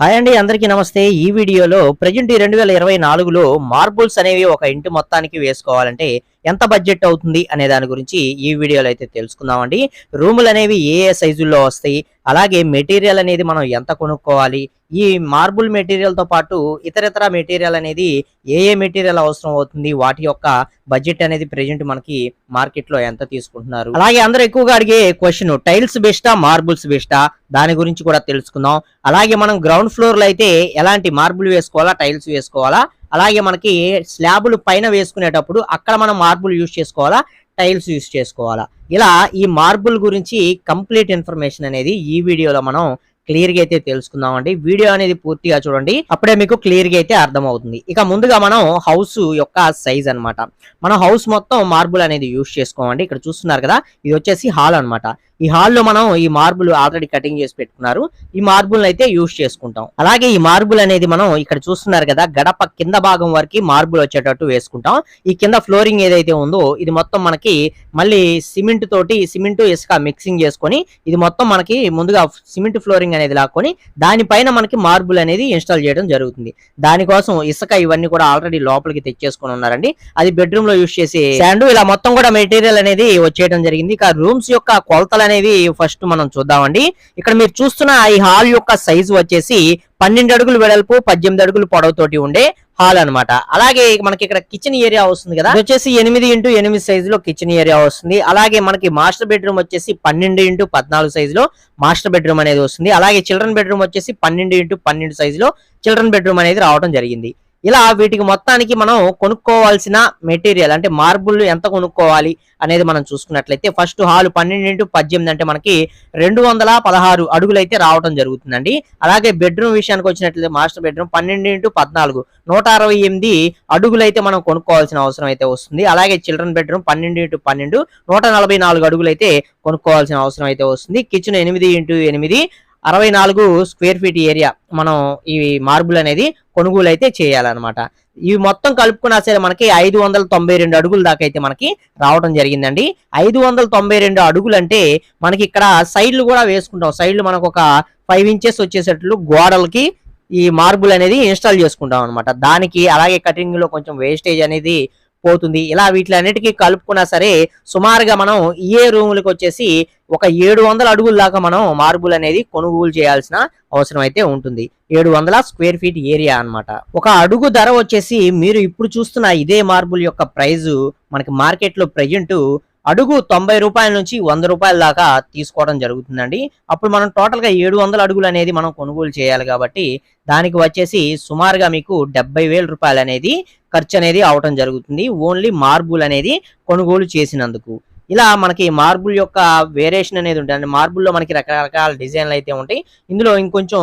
Hi అండి అందరికీ నమస్తే. ఈ వీడియోలో ప్రజెంట్ ఈ రెండు వేల ఇరవై నాలుగులో మార్బుల్స్ అనేవి ఒక ఇంటి మొత్తానికి వేసుకోవాలంటే ఎంత బడ్జెట్ అవుతుంది అనే దాని గురించి ఈ వీడియోలో అయితే తెలుసుకుందామండి. రూములు అనేవి ఏ ఏ సైజుల్లో వస్తాయి అలాగే మెటీరియల్ అనేది మనం ఎంత కొనుక్కోవాలి ఈ మార్బుల్ మెటీరియల్తో పాటు ఇతరితర మెటీరియల్ అనేది ఏ ఏ మెటీరియల్ అవసరం అవుతుంది వాటి యొక్క బడ్జెట్ అనేది ప్రెజెంట్ మనకి మార్కెట్లో ఎంత తీసుకుంటున్నారు. అలాగే అందరూ ఎక్కువగా అడిగే క్వశ్చన్ టైల్స్ బెస్టా మార్బుల్స్ బెస్టా దాని గురించి కూడా తెలుసుకుందాం. అలాగే మనం గ్రౌండ్ ఫ్లోర్లో అయితే ఎలాంటి మార్బుల్ వేసుకోవాలా టైల్స్ వేసుకోవాలా? అలాగే మనకి స్లాబులు పైన వేసుకునేటప్పుడు అక్కడ మనం మార్బుల్ యూజ్ చేసుకోవాలా? టైల్స్ యూజ్ చేసుకోవాలా? ఇలా ఈ మార్బుల్ గురించి కంప్లీట్ ఇన్ఫర్మేషన్ అనేది ఈ వీడియోలో మనం క్లియర్గా అయితే తెలుసుకుందామండి. వీడియో అనేది పూర్తిగా చూడండి. అప్పుడే మీకు క్లియర్గా అయితే అర్థమవుతుంది. ఇక ముందుగా మనం హౌస్ యొక్క సైజ్ అన్నమాట. మనం హౌస్ మొత్తం మార్బుల్ అనేది యూజ్ చేసుకోమండి. ఇక్కడ చూస్తున్నారు కదా ఇది వచ్చేసి హాల్ అన్నమాట. ఈ హాల్లో మనం ఈ మార్బుల్ ఆల్రెడీ కటింగ్ చేసి పెట్టుకున్నారు. ఈ మార్బుల్ అయితే యూజ్ చేసుకుంటాం. అలాగే ఈ మార్బుల్ అనేది మనం ఇక్కడ చూస్తున్నారు కదా గడప కింద భాగం వరకు మార్బుల్ వచ్చేటట్టు వేసుకుంటాం. ఈ కింద ఫ్లోరింగ్ ఏదైతే ఉందో ఇది మొత్తం మనకి మళ్ళీ సిమెంట్ తోటి సిమెంట్ ఇసుక మిక్సింగ్ చేసుకొని ఇది మొత్తం మనకి ముందుగా సిమెంట్ ఫ్లోరింగ్ అనేది లాక్కొని దానిపైన మనకి మార్బుల్ అనేది ఇన్స్టాల్ చేయడం జరుగుతుంది. దానికోసం ఇసుక ఇవన్నీ కూడా ఆల్రెడీ లోపలికి తెచ్చేసుకొని ఉన్నారండి. అది బెడ్రూమ్లో యూస్ చేసి శాండ్ ఇలా మొత్తం కూడా మెటీరియల్ అనేది వచ్చేయడం జరిగింది. ఇక రూమ్స్ యొక్క కొలతలు అనేవి ఫస్ట్ మనం చూద్దామండి. ఇక్కడ మీరు చూస్తున్న ఈ హాల్ యొక్క సైజు వచ్చేసి పన్నెండు అడుగులు వెడల్పు పద్దెనిమిది అడుగులు పొడవుతోటి ఉండే హాల్ అన్నమాట. అలాగే మనకి ఇక్కడ కిచెన్ ఏరియా వస్తుంది కదా? వచ్చేసి ఎనిమిది ఇంటూ ఎనిమిది సైజులో కిచెన్ ఏరియా వస్తుంది. అలాగే మనకి మాస్టర్ బెడ్రూమ్ వచ్చేసి పన్నెండు ఇంటూ పద్నాలుగు సైజులో మాస్టర్ బెడ్రూమ్ అనేది వస్తుంది. అలాగే చిల్డ్రన్ బెడ్రూమ్ వచ్చేసి పన్నెండు ఇంటూ పన్నెండు సైజులో చిల్డ్రన్ బెడ్రూమ్ అనేది రావడం జరిగింది. ఇలా వీటికి మొత్తానికి మనం కొనుక్కోవాల్సిన మెటీరియల్ అంటే మార్బుల్ ఎంత కొనుక్కోవాలి అనేది మనం చూసుకున్నట్లయితే ఫస్ట్ హాల్ పన్నెండు ఇంటూ పద్దెనిమిది అంటే మనకి రెండు వందల పదహారు అడుగులు అయితే రావడం జరుగుతుందండి. అలాగే బెడ్రూమ్ విషయానికి వచ్చినట్లయితే మాస్టర్ బెడ్రూమ్ పన్నెండు ఇంటూ పద్నాలుగు నూట అరవై ఎనిమిది అడుగులు అయితే మనం కొనుక్కోవాల్సిన అవసరం అయితే వస్తుంది. అలాగే చిల్డ్రన్ బెడ్రూమ్ పన్నెండు ఇంటూ పన్నెండు నూట నలభై నాలుగు అడుగులు అయితే కొనుక్కోవాల్సిన అవసరం అయితే వస్తుంది. కిచెన్ ఎనిమిది ఇంటూ ఎనిమిది అరవై నాలుగు స్క్వేర్ ఫీట్ ఏరియా మనం ఈ మార్బుల్ అనేది కొనుగోలు అయితే చేయాలన్నమాట. ఇవి మొత్తం కలుపుకున్నా సరే మనకి ఐదు వందల తొంభై రెండు అడుగుల దాకా అయితే మనకి రావడం జరిగిందండి. ఐదు వందల తొంభై రెండు అడుగులు అంటే మనకి ఇక్కడ సైడ్లు కూడా వేసుకుంటాం. సైడ్లు మనకు ఒక ఫైవ్ ఇంచెస్ వచ్చేసేట్లు గోడలకి ఈ మార్బుల్ అనేది ఇన్స్టాల్ చేసుకుంటాం అనమాట దానికి అలాగే కటింగ్లో కొంచెం వేస్టేజ్ అనేది పోతుంది. ఇలా వీటిలన్నిటికీ కలుపుకున్నా సరే సుమారుగా మనం ఏ రూములకు వచ్చేసి ఒక ఏడు వందల అడుగుల దాకా మనం మార్బుల్ అనేది కొనుగోలు చేయాల్సిన అవసరం అయితే ఉంటుంది. ఏడు వందల స్క్వేర్ ఫీట్ ఏరియా అన్నమాట. ఒక అడుగు ధర వచ్చేసి మీరు ఇప్పుడు చూస్తున్న ఇదే మార్బుల్ యొక్క ప్రైజు మనకి మార్కెట్లో ప్రజెంట్ అడుగు తొంభై రూపాయల నుంచి వంద రూపాయల దాకా తీసుకోవడం జరుగుతుందండి. అప్పుడు మనం టోటల్గా ఏడు వందల అడుగులు అనేది మనం కొనుగోలు చేయాలి కాబట్టి దానికి వచ్చేసి సుమారుగా మీకు డెబ్బై వేల రూపాయలు అనేది ఖర్చు అనేది అవటం జరుగుతుంది. ఓన్లీ మార్బుల్ అనేది కొనుగోలు చేసినందుకు. ఇలా మనకి మార్బుల్ యొక్క వేరియేషన్ అనేది ఉంటుంది అంటే మార్బుల్లో మనకి రకరకాల డిజైన్లు అయితే ఉంటాయి. ఇందులో ఇంకొంచెం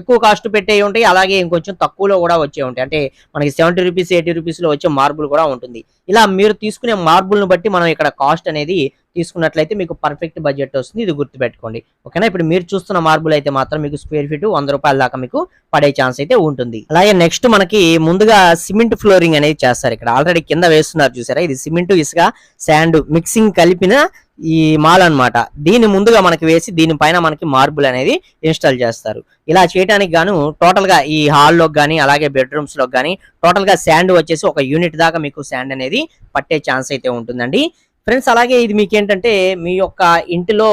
ఎక్కువ కాస్ట్ పెట్టే ఉంటాయి. అలాగే ఇంకొంచెం తక్కువలో కూడా వచ్చే ఉంటాయి. అంటే మనకి సెవెంటీ రూపీస్ ఎయిటీ రూపీస్లో వచ్చే మార్బుల్ కూడా ఉంటుంది. ఇలా మీరు తీసుకునే మార్బుల్ని బట్టి మనం ఇక్కడ కాస్ట్ అనేది తీసుకున్నట్లయితే మీకు పర్ఫెక్ట్ బడ్జెట్ వస్తుంది. ఇది గుర్తుపెట్టుకోండి. ఓకేనా? ఇప్పుడు మీరు చూస్తున్న మార్బుల్ అయితే మాత్రం మీకు స్క్వేర్ ఫీట్ వంద రూపాయల దాకా మీకు పడే ఛాన్స్ అయితే ఉంటుంది. అలాగే నెక్స్ట్ మనకి ముందుగా సిమెంట్ ఫ్లోరింగ్ అనేది చేస్తారు ఇక్కడ. ఆల్రెడీ కింద వేస్తున్నారు చూసారా? ఇది సిమెంట్ ఇసుక శాండ్ మిక్సింగ్ కలిపిన ఈ మాల్ అన్నమాట. దీన్ని ముందుగా మనకి వేసి దీనిపైన మనకి మార్బుల్ అనేది ఇన్స్టాల్ చేస్తారు. ఇలా చేయడానికి గాను టోటల్గా ఈ హాల్లో కానీ అలాగే బెడ్రూమ్స్లో కానీ టోటల్గా శాండ్ వచ్చేసి ఒక యూనిట్ దాకా మీకు శాండ్ అనేది పట్టే ఛాన్స్ అయితే ఉంటుందండి. ఫ్రెండ్స్ అలాగే ఇది మీకు ఏంటంటే మీ యొక్క ఇంటిలో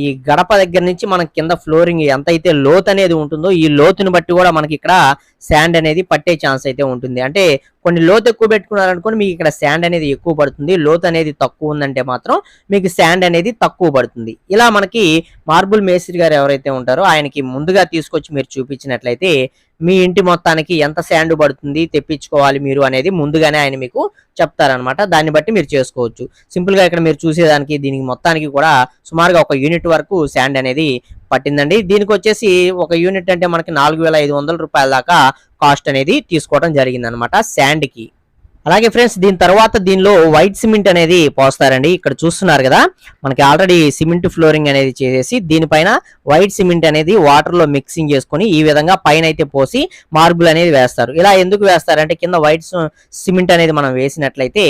ఈ గడప దగ్గర నుంచి మనకి కింద ఫ్లోరింగ్ ఎంత అయితే లోత్ అనేది ఉంటుందో ఈ లోతుని బట్టి కూడా మనకి ఇక్కడ శాండ్ అనేది పట్టే ఛాన్స్ అయితే ఉంటుంది. అంటే కొన్ని లోతు ఎక్కువ పెట్టుకున్నారనుకోండి మీకు ఇక్కడ శాండ్ అనేది ఎక్కువ పడుతుంది. లోతు అనేది తక్కువ ఉందంటే మాత్రం మీకు శాండ్ అనేది తక్కువ పడుతుంది. ఇలా మనకి మార్బుల్ మేస్త్రి గారు ఎవరైతే ఉంటారో ఆయనకి ముందుగా తీసుకొచ్చి మీరు చూపించినట్లయితే మీ ఇంటి మొత్తానికి ఎంత శాండ్ పడుతుంది తెప్పించుకోవాలి మీరు అనేది ముందుగానే ఆయన మీకు చెప్తారనమాట దాన్ని బట్టి మీరు చేసుకోవచ్చు. సింపుల్గా ఇక్కడ మీరు చూసేదానికి దీనికి మొత్తానికి కూడా సుమారుగా ఒక యూనిట్ వరకు శాండ్ అనేది పట్టిందండి. దీనికి వచ్చేసి ఒక యూనిట్ అంటే మనకి నాలుగు వేల ఐదు వందల రూపాయల దాకా కాస్ట్ అనేది తీసుకోవడం జరిగింది అనమాట శాండ్కి అలాగే ఫ్రెండ్స్ దీని తర్వాత దీనిలో వైట్ సిమెంట్ అనేది పోస్తారండి. ఇక్కడ చూస్తున్నారు కదా మనకి ఆల్రెడీ సిమెంట్ ఫ్లోరింగ్ అనేది చేసేసి దీనిపైన వైట్ సిమెంట్ అనేది వాటర్లో మిక్సింగ్ చేసుకొని ఈ విధంగా పైన అయితే పోసి మార్బుల్ అనేది వేస్తారు. ఇలా ఎందుకు వేస్తారంటే కింద వైట్ సిమెంట్ అనేది మనం వేసినట్లయితే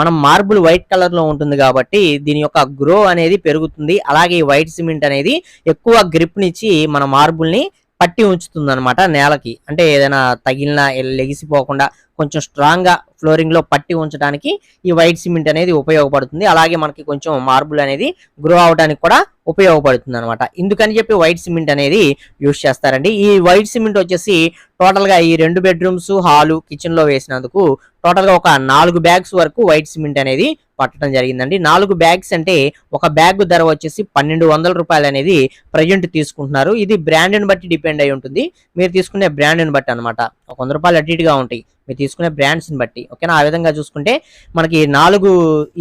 మనం మార్బుల్ వైట్ కలర్లో ఉంటుంది కాబట్టి దీని యొక్క గ్రో అనేది పెరుగుతుంది. అలాగే ఈ వైట్ సిమెంట్ అనేది ఎక్కువ గ్రిప్ నిచ్చి మన మార్బుల్ని పట్టి ఉంచుతుంది అనమాట నేలకి. అంటే ఏదైనా తగిలిన లెగిసిపోకుండా కొంచెం స్ట్రాంగ్గా ఫ్లోరింగ్లో పట్టి ఉంచడానికి ఈ వైట్ సిమెంట్ అనేది ఉపయోగపడుతుంది. అలాగే మనకి కొంచెం మార్బుల్ అనేది గ్రో అవడానికి కూడా ఉపయోగపడుతుంది అనమాట ఇందుకని చెప్పి వైట్ సిమెంట్ అనేది యూజ్ చేస్తారండి. ఈ వైట్ సిమెంట్ వచ్చేసి టోటల్గా ఈ రెండు బెడ్రూమ్స్ హాలు కిచెన్లో వేసినందుకు టోటల్గా ఒక నాలుగు బ్యాగ్స్ వరకు వైట్ సిమెంట్ అనేది పట్టడం జరిగిందండి. నాలుగు బ్యాగ్స్ అంటే ఒక బ్యాగ్ ధర వచ్చేసి పన్నెండు వందల రూపాయలు అనేది ప్రజెంట్ తీసుకుంటున్నారు. ఇది బ్రాండ్ని బట్టి డిపెండ్ అయి ఉంటుంది. మీరు తీసుకునే బ్రాండ్ని బట్టి అనమాట ఒక వంద రూపాయలు అటు ఇటుగా ఉంటాయి. మీరు తీసుకునే బ్రాండ్స్ని బట్టి. ఓకేనా ఆ విధంగా చూసుకుంటే మనకి నాలుగు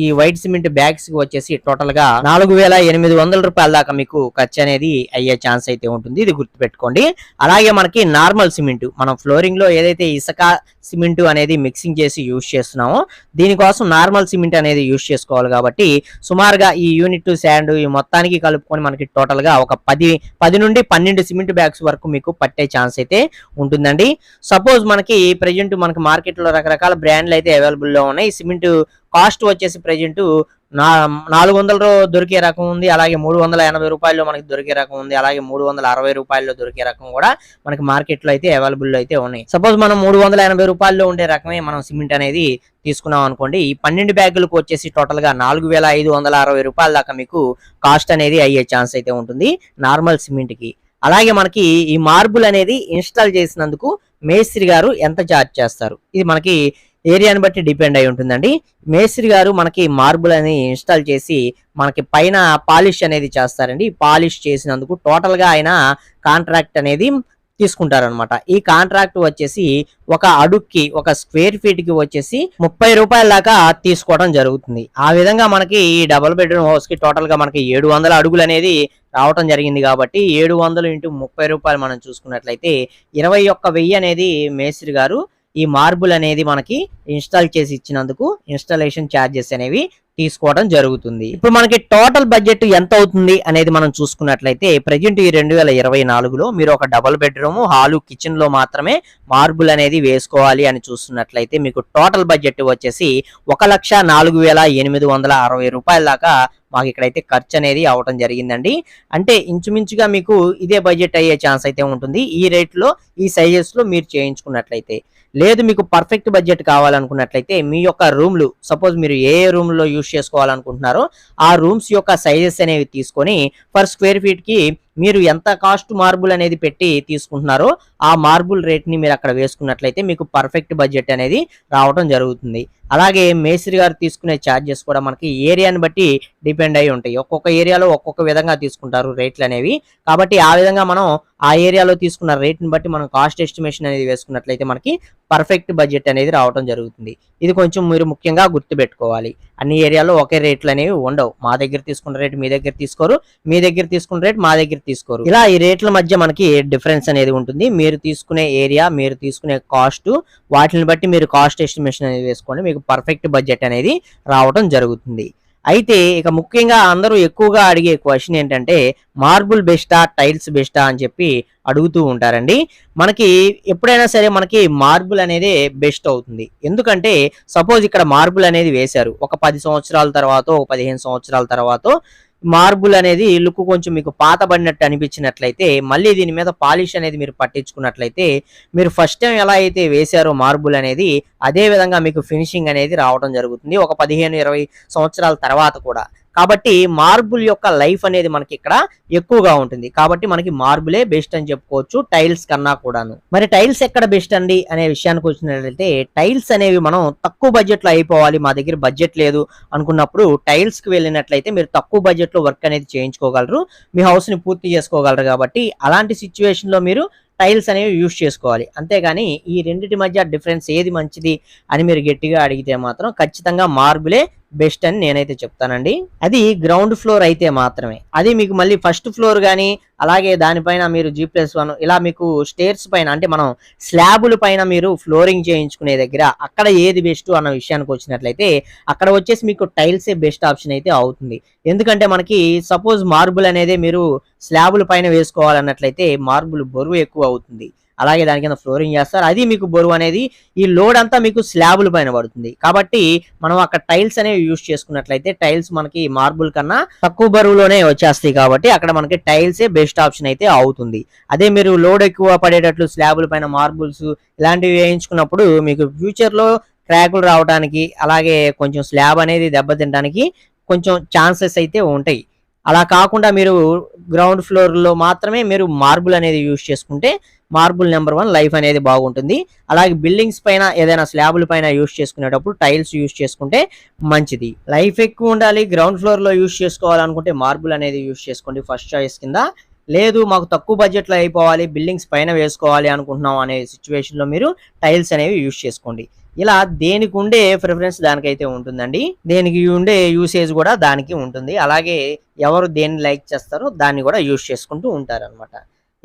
ఈ వైట్ సిమెంట్ బ్యాగ్స్కి వచ్చేసి టోటల్గా నాలుగు వేల ఎనిమిది వందల రూపాయల దాకా మీకు ఖర్చు అనేది అయ్యే ఛాన్స్ అయితే ఉంటుంది. ఇది గుర్తుపెట్టుకోండి. అలాగే మనకి నార్మల్ సిమెంట్ మనం ఫ్లోరింగ్లో ఏదైతే ఇసుక సిమెంట్ అనేది మిక్సింగ్ చేసి యూజ్ చేస్తున్నామో దీనికోసం నార్మల్ సిమెంట్ అనేది యూజ్ చేసుకోవాలి కాబట్టి సుమారుగా ఈ యూనిట్ శాండ్ ఈ మొత్తానికి కలుపుకొని మనకి టోటల్గా ఒక పది పది నుండి పన్నెండు సిమెంట్ బ్యాగ్స్ వరకు మీకు పట్టే ఛాన్స్ అయితే ఉంటుందండి. సపోజ్ మనకి ప్రెజెంట్ మనకి మార్కెట్లో రకరకాల బ్రాండ్లు అయితే అవైలబుల్లో ఉన్నాయి. సిమెంట్ కాస్ట్ వచ్చేసి ప్రెజెంట్ నా నాలుగు వందలలో దొరికే రకం ఉంది. అలాగే మూడు వందల ఎనభై రూపాయల్లో మనకి దొరికే రకం ఉంది. అలాగే మూడు వందల అరవై రూపాయల్లో దొరికే రకం కూడా మనకి మార్కెట్లో అయితే అవైలబుల్ అయితే ఉన్నాయి. సపోజ్ మనం మూడు వందల ఎనభై రూపాయల్లో ఉండే రకమే మనం సిమెంట్ అనేది తీసుకున్నాం అనుకోండి ఈ పన్నెండు బ్యాగులకు వచ్చేసి టోటల్గా నాలుగు వేల ఐదు వందల అరవై రూపాయల దాకా మీకు కాస్ట్ అనేది అయ్యే ఛాన్స్ అయితే ఉంటుంది. నార్మల్ సిమెంట్కి. అలాగే మనకి ఈ మార్బుల్ అనేది ఇన్స్టాల్ చేసినందుకు మేస్త్రి గారు ఎంత ఛార్జ్ చేస్తారు? ఇది మనకి ఏరియాని బట్టి డిపెండ్ అయి ఉంటుందండి. మేస్త్రి గారు మనకి మార్బుల్ అని ఇన్స్టాల్ చేసి మనకి పైన పాలిష్ అనేది చేస్తారండి. పాలిష్ చేసినందుకు టోటల్గా ఆయన కాంట్రాక్ట్ అనేది తీసుకుంటారనమాట ఈ కాంట్రాక్ట్ వచ్చేసి ఒక అడుక్కి ఒక స్క్వేర్ ఫీట్కి వచ్చేసి ముప్పై రూపాయల దాకా తీసుకోవడం జరుగుతుంది. ఆ విధంగా మనకి ఈ డబుల్ బెడ్రూమ్ హౌస్కి టోటల్గా మనకి ఏడు వందల అడుగులు అనేది రావటం జరిగింది కాబట్టి ఏడు వందలు ఇంటూ ముప్పై రూపాయలు మనం చూసుకున్నట్లయితే ఇరవై ఒక్క వెయ్యి అనేది మేస్త్రి గారు ఈ మార్బుల్ అనేది మనకి ఇన్స్టాల్ చేసి ఇచ్చినందుకు ఇన్స్టాలేషన్ ఛార్జెస్ అనేవి తీసుకోవడం జరుగుతుంది. ఇప్పుడు మనకి టోటల్ బడ్జెట్ ఎంత అవుతుంది అనేది మనం చూసుకున్నట్లయితే ప్రజెంట్ ఈ రెండు వేల ఇరవై నాలుగులో మీరు ఒక డబుల్ బెడ్రూమ్ హాలు కిచెన్లో మాత్రమే మార్బుల్ అనేది వేసుకోవాలి అని చూస్తున్నట్లయితే మీకు టోటల్ బడ్జెట్ వచ్చేసి ఒక లక్ష నాలుగు వేల ఎనిమిది వందల అరవై రూపాయల దాకా మాకు ఇక్కడైతే ఖర్చు అనేది అవటం జరిగిందండి. అంటే ఇంచుమించుగా మీకు ఇదే బడ్జెట్ అయ్యే ఛాన్స్ అయితే ఉంటుంది. ఈ రేట్లో ఈ సైజెస్లో మీరు చేయించుకున్నట్లయితే. లేదు మీకు పర్ఫెక్ట్ బడ్జెట్ కావాలనుకున్నట్లయితే మీ యొక్క రూమ్లు సపోజ్ మీరు ఏ రూమ్లో యూస్ చేసుకోవాలనుకుంటున్నారో ఆ రూమ్స్ యొక్క సైజెస్ అనేవి తీసుకొని పర్ స్క్వేర్ ఫీట్కి మీరు ఎంత కాస్ట్ మార్బుల్ అనేది పెట్టి తీసుకుంటున్నారో ఆ మార్బుల్ రేట్ని మీరు అక్కడ వేసుకున్నట్లయితే మీకు పర్ఫెక్ట్ బడ్జెట్ అనేది రావడం జరుగుతుంది. అలాగే మేస్త్రి గారు తీసుకునే ఛార్జెస్ కూడా మనకి ఏరియాని బట్టి డిపెండ్ అయి ఉంటాయి. ఒక్కొక్క ఏరియాలో ఒక్కొక్క విధంగా తీసుకుంటారు రేట్లు అనేవి. కాబట్టి ఆ విధంగా మనం ఆ ఏరియాలో తీసుకున్న రేట్ని బట్టి మనం కాస్ట్ ఎస్టిమేషన్ అనేది వేసుకున్నట్లయితే మనకి పర్ఫెక్ట్ బడ్జెట్ అనేది రావడం జరుగుతుంది. ఇది కొంచెం మీరు ముఖ్యంగా గుర్తుపెట్టుకోవాలి. అన్ని ఏరియాలో ఒకే రేట్లు అనేవి ఉండవు. మా దగ్గర తీసుకున్న రేట్ మీ దగ్గర తీసుకోరు మీ దగ్గర తీసుకున్న రేట్ మా దగ్గర తీసుకోరు. ఇలా ఈ రేట్ల మధ్య మనకి డిఫరెన్స్ అనేది ఉంటుంది. మీరు తీసుకునే ఏరియా మీరు తీసుకునే కాస్ట్ వాటిని బట్టి మీరు కాస్ట్ ఎస్టిమేషన్ అనేది వేసుకోండి మీకు పర్ఫెక్ట్ బడ్జెట్ అనేది రావడం జరుగుతుంది. అయితే ఇక ముఖ్యంగా అందరూ ఎక్కువగా అడిగే క్వశ్చన్ ఏంటంటే మార్బుల్ బెస్టా? టైల్స్ బెస్టా? అని చెప్పి అడుగుతూ ఉంటారండి. మనకి ఎప్పుడైనా సరే మనకి మార్బుల్ అనేది బెస్ట్ అవుతుంది. ఎందుకంటే సపోజ్ ఇక్కడ మార్బుల్ అనేది వేశారు. ఒక పది సంవత్సరాల తర్వాత ఒక పదిహేను సంవత్సరాల తర్వాత మార్బుల్ అనేది లుక్ కొంచెం మీకు పాతబడినట్టు అనిపించినట్లయితే మళ్ళీ దీని మీద పాలిష్ అనేది మీరు పట్టించుకున్నట్లయితే మీరు ఫస్ట్ టైం ఎలా అయితే వేశారో మార్బుల్ అనేది అదే విధంగా మీకు ఫినిషింగ్ అనేది రావడం జరుగుతుంది. ఒక పదిహేను ఇరవై సంవత్సరాల తర్వాత కూడా. కాబట్టి మార్బుల్ యొక్క లైఫ్ అనేది మనకి ఇక్కడ ఎక్కువగా ఉంటుంది. కాబట్టి మనకి మార్బులే బెస్ట్ అని చెప్పుకోవచ్చు టైల్స్ కన్నా కూడాను. మరి టైల్స్ ఎక్కడ బెస్ట్ అండి అనే విషయానికి వచ్చినట్లయితే టైల్స్ అనేవి మనం తక్కువ బడ్జెట్లో అయిపోవాలి మా దగ్గర బడ్జెట్ లేదు అనుకున్నప్పుడు టైల్స్కి వెళ్ళినట్లయితే మీరు తక్కువ బడ్జెట్లో వర్క్ అనేది చేయించుకోగలరు. మీ హౌస్ని పూర్తి చేసుకోగలరు కాబట్టి అలాంటి సిచ్యువేషన్లో మీరు టైల్స్ అనేవి యూస్ చేసుకోవాలి. అంతేగాని ఈ రెండిటి మధ్య డిఫరెన్స్ ఏది మంచిది అని మీరు గట్టిగా అడిగితే మాత్రం ఖచ్చితంగా మార్బులే బెస్ట్ అని నేనైతే చెప్తానండి. అది గ్రౌండ్ ఫ్లోర్ అయితే మాత్రమే. అది మీకు మళ్ళీ ఫస్ట్ ఫ్లోర్ కానీ అలాగే దానిపైన మీరు జీ ప్లస్ వన్ ఇలా మీకు స్టేర్స్ పైన అంటే మనం స్లాబుల పైన మీరు ఫ్లోరింగ్ చేయించుకునే దగ్గర అక్కడ ఏది బెస్ట్ అన్న విషయానికి వచ్చినట్లయితే అక్కడ వచ్చేసి మీకు టైల్సే బెస్ట్ ఆప్షన్ అయితే అవుతుంది. ఎందుకంటే మనకి సపోజ్ మార్బుల్ అనేది మీరు స్లాబుల పైన వేసుకోవాలన్నట్లయితే మార్బుల్ బరువు ఎక్కువ అవుతుంది. అలాగే దాని కింద ఫ్లోరింగ్ చేస్తారు. అది మీకు బరువు అనేది ఈ లోడ్ అంతా మీకు స్లాబుల పైన పడుతుంది. కాబట్టి మనం అక్కడ టైల్స్ అనేవి యూజ్ చేసుకున్నట్లయితే టైల్స్ మనకి మార్బుల్ కన్నా తక్కువ బరువులోనే వచ్చేస్తాయి కాబట్టి అక్కడ మనకి టైల్సే బెస్ట్ ఆప్షన్ అయితే అవుతుంది. అదే మీరు లోడ్ ఎక్కువ పడేటట్లు స్లాబుల పైన మార్బుల్స్ ఇలాంటివి వేయించుకున్నప్పుడు మీకు ఫ్యూచర్లో క్రాకులు రావడానికి అలాగే కొంచెం స్లాబ్ అనేది దెబ్బతినడానికి కొంచెం ఛాన్సెస్ అయితే ఉంటాయి. అలా కాకుండా మీరు గ్రౌండ్ ఫ్లోర్లో మాత్రమే మీరు మార్బుల్ అనేది యూజ్ చేసుకుంటే మార్బుల్ నెంబర్ వన్ లైఫ్ అనేది బాగుంటుంది. అలాగే బిల్డింగ్స్ పైన ఏదైనా స్లాబుల పైన యూజ్ చేసుకునేటప్పుడు టైల్స్ యూజ్ చేసుకుంటే మంచిది. లైఫ్ ఎక్కువ ఉండాలి గ్రౌండ్ ఫ్లోర్లో యూజ్ చేసుకోవాలనుకుంటే మార్బుల్ అనేది యూజ్ చేసుకోండి ఫస్ట్ చాయిస్ కింద. లేదు మాకు తక్కువ బడ్జెట్లో అయిపోవాలి బిల్డింగ్స్ పైన వేసుకోవాలి అనుకుంటున్నాం అనే సిచ్యువేషన్లో మీరు టైల్స్ అనేవి యూజ్ చేసుకోండి. ఇలా దేనికి ఉండే ప్రిఫరెన్స్ దానికైతే ఉంటుందండి. దేనికి ఉండే యూసేజ్ కూడా దానికి ఉంటుంది. అలాగే ఎవరు దేన్ని లైక్ చేస్తారో దాన్ని కూడా యూజ్ చేసుకుంటూ ఉంటారన్నమాట.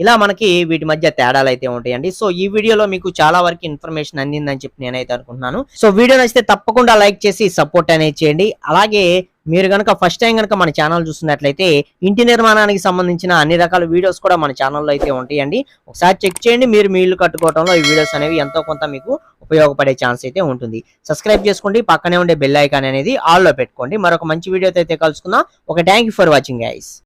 ఇలా మనకి వీటి మధ్య తేడాలు అయితే ఉంటాయండి. సో ఈ వీడియోలో మీకు చాలా వరకు ఇన్ఫర్మేషన్ అందిందని చెప్పి నేనైతే అనుకుంటున్నాను. సో వీడియో నచ్చితే తప్పకుండా లైక్ చేసి సపోర్ట్ అనేది చేయండి. అలాగే మీరు కనుక ఫస్ట్ టైం కనుక మన ఛానల్ చూస్తున్నట్లయితే ఇంటి నిర్మాణానికి సంబంధించిన అన్ని రకాల వీడియోస్ కూడా మన ఛానల్లో అయితే ఉంటాయండి. ఒకసారి చెక్ చేయండి మీరు మీ ఇల్లు కట్టుకోవడంలో ఈ వీడియోస్ అనేవి ఎంతో కొంత మీకు ఉపయోగపడే ఛాన్స్ అయితే ఉంటుంది. సబ్స్క్రైబ్ చేసుకోండి పక్కనే ఉండే బెల్ ఐకాన్ అనేది ఆల్లో పెట్టుకోండి. మరొక మంచి వీడియోతో అయితే కలుసుకుందాం. ఒక థ్యాంక్ ఫర్ వాచింగ్ గైస్